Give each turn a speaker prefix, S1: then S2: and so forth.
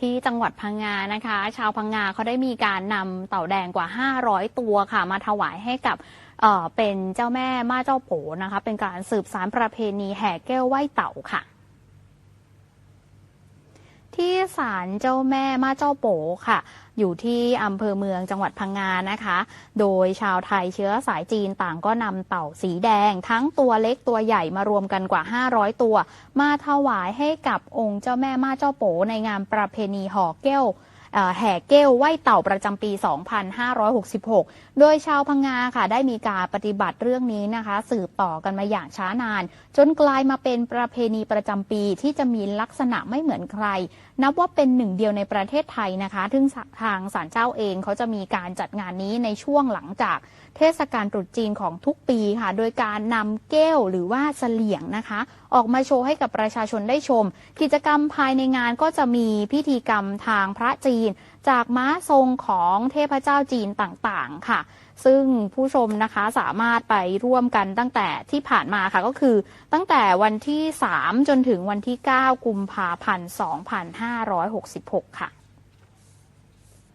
S1: ที่จังหวัดพังงานะคะ ชาวพังงาเขาได้มีการนำเต่าแดงกว่า 500 ตัวค่ะ มาถวายให้กับเเป็นเจ้าแม่มาเจ้าโผนะคะ เป็นการสืบสารประเพณีแห่แก้วไหว้เต่าค่ะ ที่ ศาลเจ้าแม่มาเจ้าโปค่ะ อยู่ที่อำเภอเมืองจังหวัดพังงานะคะ โดยชาวไทยเชื้อสายจีนต่างก็นำเต่าสีแดง ทั้งตัวเล็กตัวใหญ่มารวมกันกว่า 500 ตัว มาถวายให้กับองค์เจ้าแม่มาเจ้าโปในงานประเพณีห่อแก้ว แห่เก้วไหวเต่าประจำปี 2566 โดยชาวพังงาค่ะ ได้มีการปฏิบัติเรื่องนี้นะคะ สืบต่อกันมาอย่างช้านาน จนกลายมาเป็นประเพณีประจำปีที่จะมีลักษณะไม่เหมือนใคร นับว่าเป็นหนึ่งเดียวในประเทศไทยนะคะซึ่งทางศาลเจ้าเองเขาจะมีการจัดงานนี้ในช่วงหลังจากเทศกาลตรุษจีนของทุกปีค่ะ โดยการนำแก้วหรือว่าเสลี่ยงนะคะ ออกมาโชว์ให้กับประชาชนได้ชม กิจกรรมภายในงานก็จะมีพิธีกรรมทางพระจีน จากม้าทรงของเทพเจ้าจีนต่างๆค่ะ ซึ่งผู้ชมนะคะสามารถไปร่วมกันตั้งแต่ที่ผ่านมาค่ะก็คือตั้งแต่วันที่ 3 จนถึงวันที่ 9 กุมภาพันธ์ 2566 ค่ะ